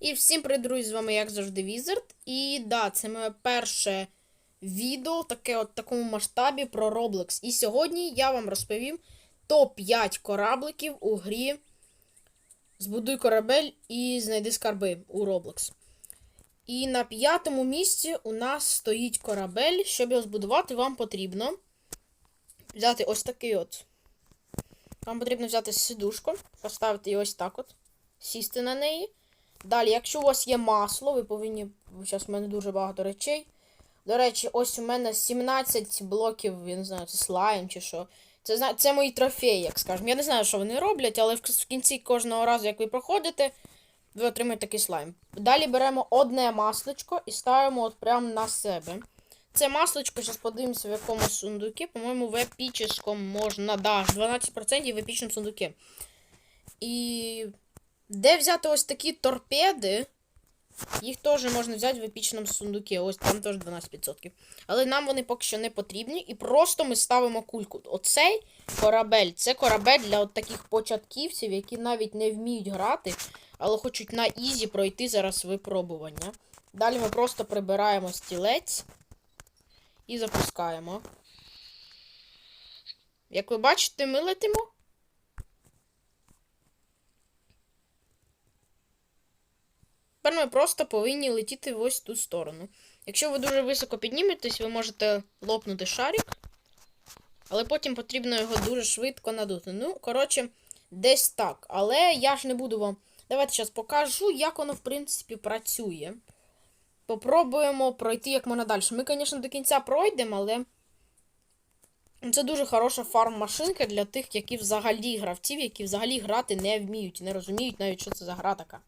І всім привіт, друзі, з вами, як завжди, Візард. І да, це моє перше відео, таке от такому масштабі про Roblox. І сьогодні я вам розповім топ-5 корабликів у грі Збудуй корабель і знайди скарби у Roblox. І на п'ятому місці у нас стоїть корабель. Щоб його збудувати, вам потрібно взяти ось такий от. Вам потрібно взяти сидушку, поставити її ось так от, сісти на неї. Далі, якщо у вас є масло, ви повинні. Зараз в мене дуже багато речей. До речі, ось у мене 17 блоків, я не знаю, це слайм чи що. Це це мої трофеї, як скажемо. Я не знаю, що вони роблять, але в кінці кожного разу, як ви проходите, ви отримаєте такий слайм. Далі беремо одне масличко і ставимо от прямо на себе. Це масличко, зараз подивимося, в якому сундукі. По-моєму, в епічному можна. Да, 12% в епічному сундукі. І де взяти ось такі торпеди? Їх теж можна взяти в епічному сундукі. Ось там теж 12%. Але нам вони поки що не потрібні. І просто ми ставимо кульку. Оцей корабель це корабель для от таких початківців, які навіть не вміють грати, але хочуть на ізі пройти зараз випробування. Далі ми просто прибираємо стілець і запускаємо. Як ви бачите, ми летимо. Ми просто повинні летіти в ось ту сторону. Якщо ви дуже високо підніметесь, ви можете лопнути шарик, але потім потрібно його дуже швидко надути. Ну, коротше, десь так. Але я ж не буду вам. Давайте зараз покажу, як воно, в принципі, працює. Попробуємо пройти як можна далі. Ми, звісно, до кінця пройдемо, але. Це дуже хороша фарм-машинка для тих, які взагалі гравців, які взагалі грати не вміють, не розуміють навіть, що це за гра така.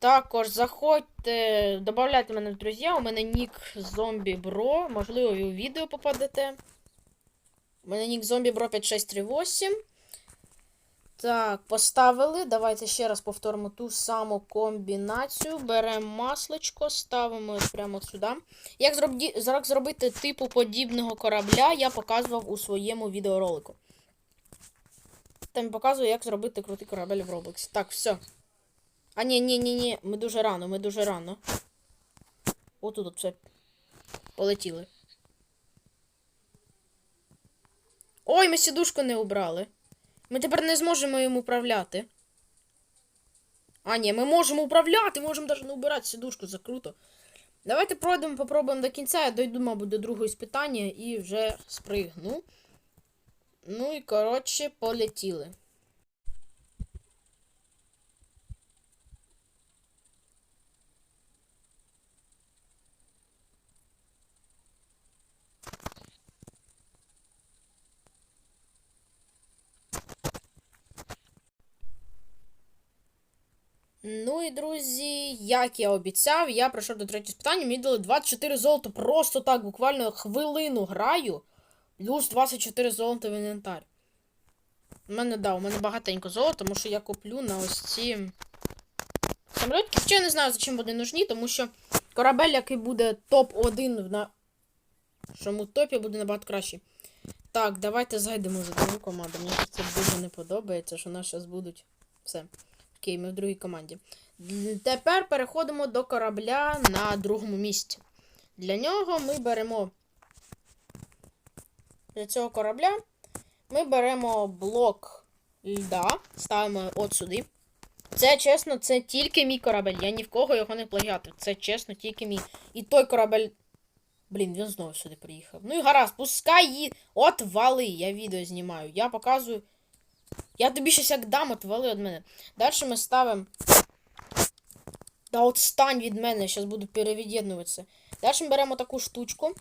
Також заходьте, додавайте мене в друзі. У мене нік зомбі бро. Можливо, ви у відео попадете. У мене нік зомбі бро 5638. Так, поставили. Давайте ще раз повторимо ту саму комбінацію. Беремо масличко, ставимо прямо сюди. Як зробді... як зробити типу подібного корабля, я показував у своєму відеоролику. Там показую, як зробити крутий корабель в Roblox. Так, все. А, ні, ні, ні, ні, ми дуже рано, ми дуже рано. Отут от все. Полетіли. Ой, ми сідушку не убрали. Ми тепер не зможемо їм управляти. А, ні, ми можемо управляти, можемо навіть не убирати сідушку, це круто. Давайте пройдемо, попробуємо до кінця. Я дойду, мабуть, до другого іспитання і вже спригну. Ну і, коротше, полетіли. Ну і друзі, як я обіцяв, я пройшов до третього питання. Мені дали 24 золота. Просто так, буквально хвилину граю. Плюс 24 золота в інвентар. У мене, да, у мене багатенько золота, тому що я куплю на ось ці самолітки. Я не знаю, за чим вони нужні, тому що корабель, який буде топ-1 на чому топі, буде набагато кращий. Так, давайте зайдемо за другу команду. Мені це дуже не подобається, що нас зараз будуть. Все. Окей, ми в другій команді. Тепер переходимо до корабля на другому місці. Для нього ми беремо. Для цього корабля ми беремо блок льда, ставимо от сюди. Це чесно, це тільки мій корабель. Я ні в кого його не плагіатив. Це чесно, тільки мій. І той корабель. Блін, він знову сюди приїхав. Ну і гаразд, пускай її. От вали. Я відео знімаю. Я показую. Я тобі щось як дам, от вали від мене. Далі ми ставимо. Та от стань від мене, зараз буду перевід'єднуватися. Далі ми беремо таку штучку.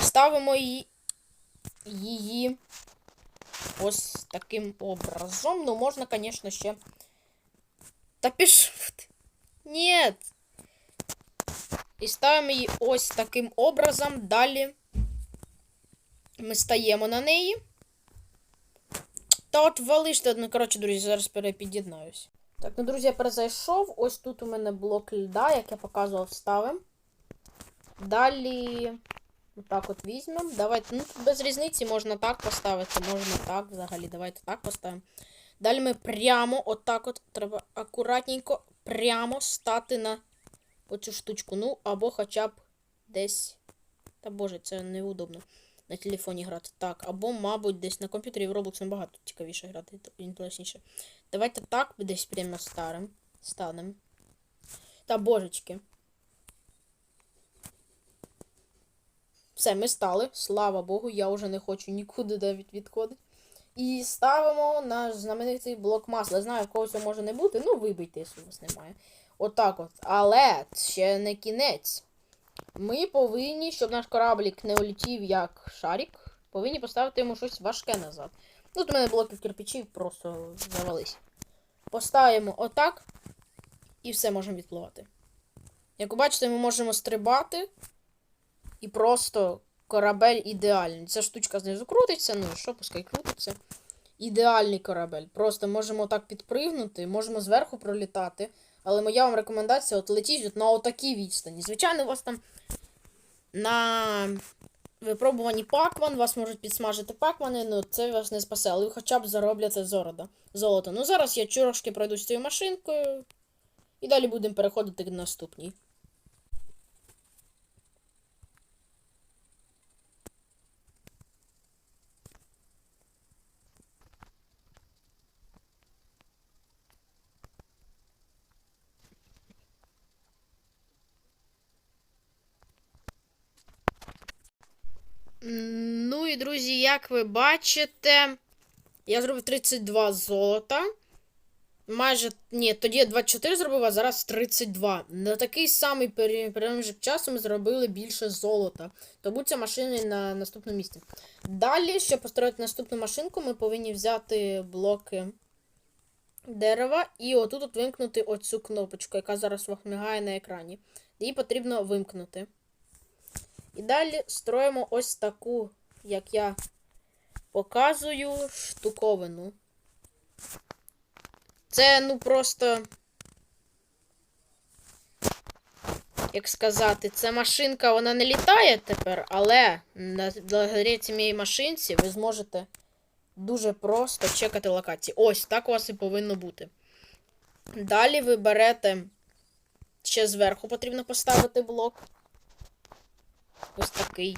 Ставимо її. Її. Ось таким образом. Ну, можна, звісно, ще. Та піш. Ні. І ставимо її ось таким образом. Далі ми стаємо на неї. Та от валиш ти, коротше, друзі, зараз перепід'єднаюсь. Так, ну, друзі, я перезайшов. Ось тут у мене блок льда, як я показував, ставимо. Далі. Отак от візьмемо. Давайте. Ну, без різниці можна так поставити, можна так взагалі. Давайте так поставимо. Далі ми прямо, отак от, треба акуратненько, прямо стати на оцю штучку. Ну, або хоча б десь. Та боже, це неудобно. На телефоні грати. Так, або, мабуть, десь на комп'ютері в Roblox набагато цікавіше грати, інтересніше. Давайте так, десь прямо старим. Станем. Та божечки. Все, ми стали. Слава Богу, я вже не хочу нікуди навіть відходити. І ставимо наш знаменитий блок масла. Знаю, когось це може не бути. Ну, вибийте, якщо у вас немає. Отак от. Але ще не кінець. Ми повинні, щоб наш кораблік не улетів як шарик, повинні поставити йому щось важке назад. Тут у мене блоки кирпичів просто завались. Поставимо отак. І все можемо відпливати. Як ви бачите, ми можемо стрибати. І просто корабель ідеальний. Ця штучка знизу крутиться, ну що, пускай крутиться. Ідеальний корабель. Просто можемо так підпригнути, можемо зверху пролітати. Але моя вам рекомендація от летіть от на отакій відстані. Звичайно, у вас там на випробуванні пакман, вас можуть підсмажити пакмани, ну це вас не спасе, але ви хоча б заробляте золото. Ну зараз я трошки пройду з цією машинкою. І далі будемо переходити до наступній. Ну і друзі, як ви бачите, я зробив 32 золота. Майже. Ні, тоді я 24 зробив, а зараз 32. На такий самий проміжок часу ми зробили більше золота. Тому ця машина на наступному місці. Далі, щоб построїти наступну машинку, ми повинні взяти блоки дерева і отут от вимкнути оцю кнопочку, яка зараз вам на екрані. Її потрібно вимкнути. І далі строїмо ось таку, як я показую, штуковину. Це, ну, просто. Як сказати, ця машинка вона не літає тепер, але благодаря цій машинці ви зможете дуже просто чекати локації. Ось так у вас і повинно бути. Далі ви берете. Ще зверху потрібно поставити блок. Ось такий.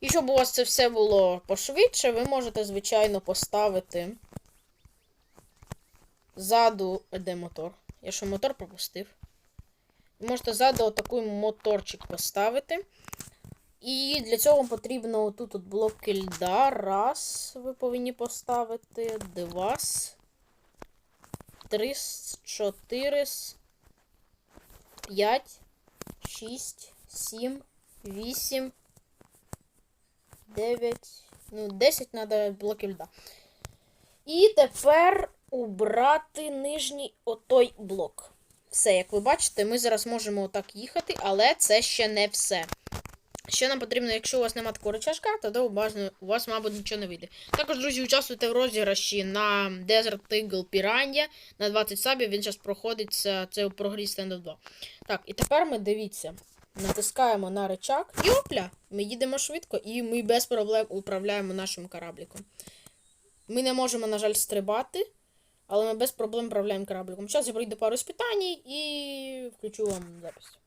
І щоб у вас це все було пошвидше, ви можете, звичайно, поставити ззаду, де мотор. Я що мотор пропустив. Ви можете ззаду отакий моторчик поставити. І для цього потрібно тут от блоки льда. Раз, ви повинні поставити. Два. Три, чотири, п'ять, шість, сім, вісім, дев'ять. Ну, 10 треба блоків льда. І тепер убрати нижній отой блок. Все, як ви бачите, ми зараз можемо отак їхати, але це ще не все. Ще нам потрібно, якщо у вас немає такого рычажка, тоді у вас, мабуть, нічого не вийде. Також, друзі, участвуйте в розіграші на Desert Eagle Piranha на 20 сабів. Він зараз проходиться, це у прогрі Stand 2. Так, і тепер ми дивіться. Натискаємо на рычаг і опля! Ми їдемо швидко і ми без проблем управляємо нашим корабликом. Ми не можемо, на жаль, стрибати, але ми без проблем управляємо корабликом. Зараз я пройду пару спитань і включу вам запис.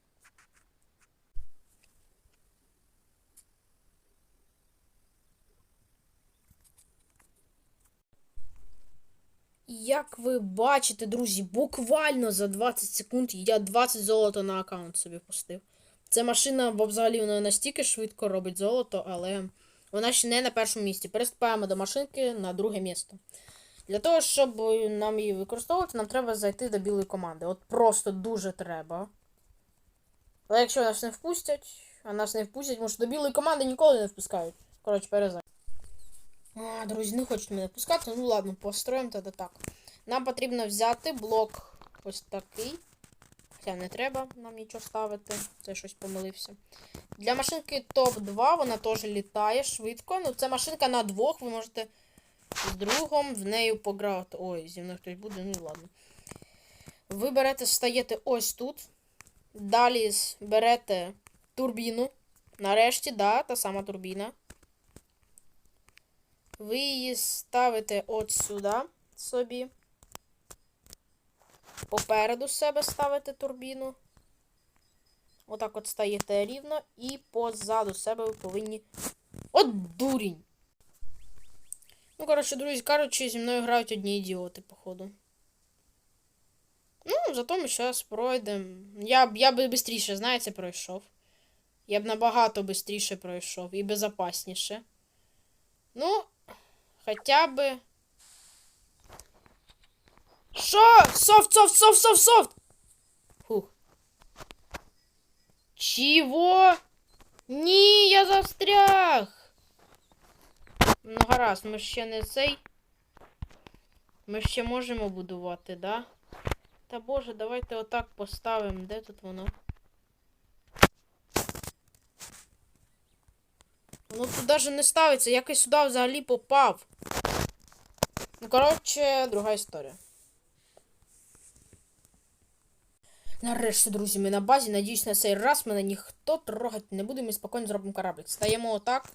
Як ви бачите, друзі, буквально за 20 секунд я 20 золота на аккаунт собі пустив. Ця машина бо взагалі вона настільки швидко робить золото, але вона ще не на першому місці. Переступаємо до машинки на друге місце. Для того, щоб нам її використовувати, нам треба зайти до білої команди. От просто дуже треба. Але якщо нас не впустять, а нас не впустять, тому що до білої команди ніколи не впускають. Коротше, перезай. А, друзі, не хочуть мене пускати. Ну ладно, построїмо тоді так. Нам потрібно взяти блок ось такий. Хоча не треба нам нічого ставити. Це щось помилився. Для машинки топ-2 вона теж літає швидко. Ну, це машинка на двох, ви можете з другом в нею пограти. Ой, зі мною хтось буде, ну ладно. Ви берете, стаєте ось тут. Далі берете турбіну. Нарешті, да, та сама турбіна. Ви її ставите от сюди. собі. Попереду себе ставите турбіну. Отак от стаєте рівно. І позаду себе ви повинні. От дурінь! Ну, коротше, друзі, кажучи, зі мною грають одні ідіоти, походу. Ну, зато ми зараз пройдемо. Я, б- я би швидше, знаєте, пройшов. Я б набагато швидше пройшов і безопасніше. Ну, хоча би. Що? Софт, софт, софт, софт, софт! Фух. Чего? Ні, я застряг. Ну, гаразд, ми ще не цей. Ми ще можемо будувати, да? Та боже, давайте отак поставимо. Де тут воно? Воно тут навіть не ставиться, як я сюди взагалі попав. Ну, коротше, друга історія. Нарешті, друзі, ми на базі. Надіюсь, на цей раз мене ніхто трогати не буде. Ми спокійно зробимо кораблик. Стаємо отак.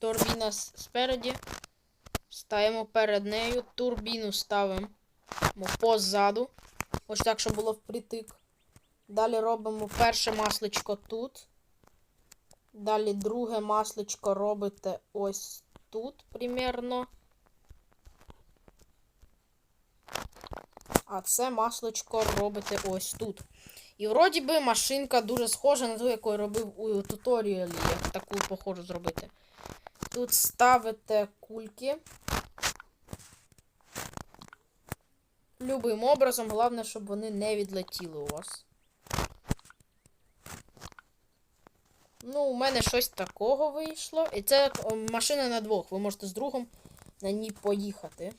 Турбіна спереді. Стаємо перед нею. Турбіну ставимо позаду. Ось так, щоб було впритик. Далі робимо перше масличко тут. Далі друге масличко робите ось тут примерно. А це масличко робите ось тут. І вроді би машинка дуже схожа на ту, яку я робив у туторіалі, як таку похожу зробити. Тут ставите кульки. Любим образом, головне, щоб вони не відлетіли у вас. Ну, у мене щось такого вийшло. І це машина на двох. Ви можете з другом на ній поїхати.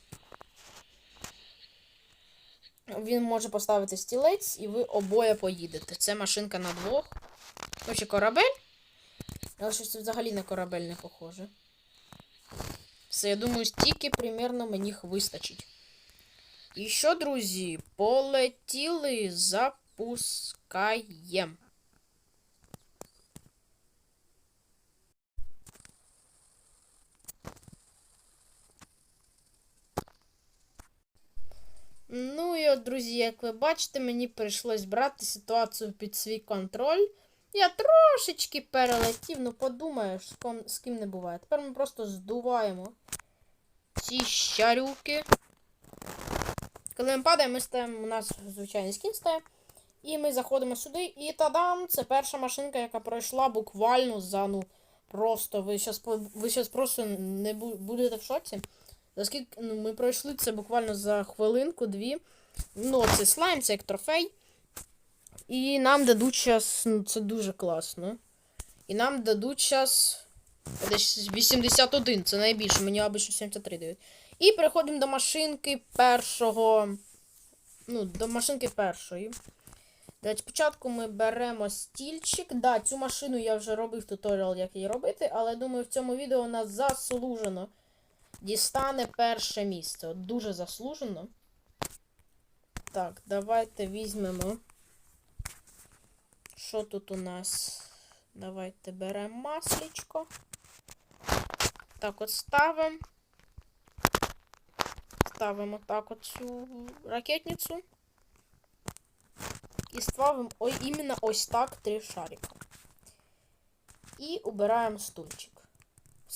Він може поставити стілець, і ви обоє поїдете. Це машинка на двох. Короче, корабель. Але щось взагалі на корабель не похоже. Все, я думаю, стільки примерно мені їх вистачить. І що, друзі, полетіли, запускаємо. І друзі, як ви бачите, мені прийшлось брати ситуацію під свій контроль. Я трошечки перелетів, ну подумаєш, з ким не буває. Тепер ми просто здуваємо ці щарюки. Коли ми падаємо, ми стаємо, у нас звичайний скін стає. І ми заходимо сюди, і тадам! Це перша машинка, яка пройшла буквально за ну. Просто ви зараз просто не будете в шоці. Оскільки ну, ми пройшли це буквально за хвилинку-дві. Ну, це слайм, це як трофей. І нам дадуть час, ну, це дуже класно. І нам дадуть час десь 81, це найбільше, мені обично 73 дають. І переходимо до машинки першого. Ну, до машинки першої. Давайте спочатку ми беремо стільчик. Да, цю машину я вже робив туторіал, як її робити, але думаю, в цьому відео нас заслужено дістане перше місце. От дуже заслужено. Так, давайте візьмемо. Що тут у нас? Давайте беремо масличко. Так от ставимо. Ставимо так от цю ракетницю. І ставимо іменно ось так три шарика. І убираємо стульчик.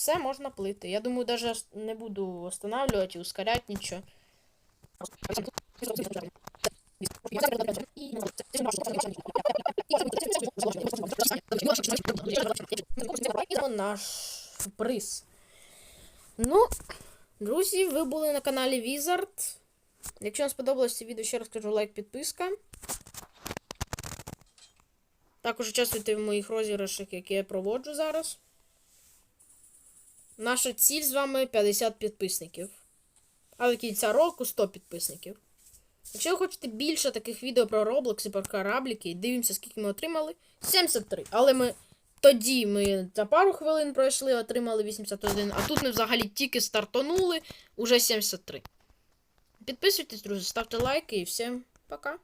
Все можна плити. Я думаю, даже не буду останавливать и ускорять ничего. Наш приз. Ну, друзі, ви були на каналі Wizard. Якщо вам сподобалось це відео, ще раз кажу лайк, підписка. Також участвуйте в моїх розіграшах, які я проводжу зараз. Наша ціль з вами 50 підписників. А до кінця року 100 підписників. Якщо ви хочете більше таких відео про Roblox і про корабліки, дивимося, скільки ми отримали. 73. Але ми тоді ми за пару хвилин пройшли, отримали 81, а тут ми взагалі тільки стартанули, уже 73. Підписуйтесь, друзі, ставте лайки і всім пока.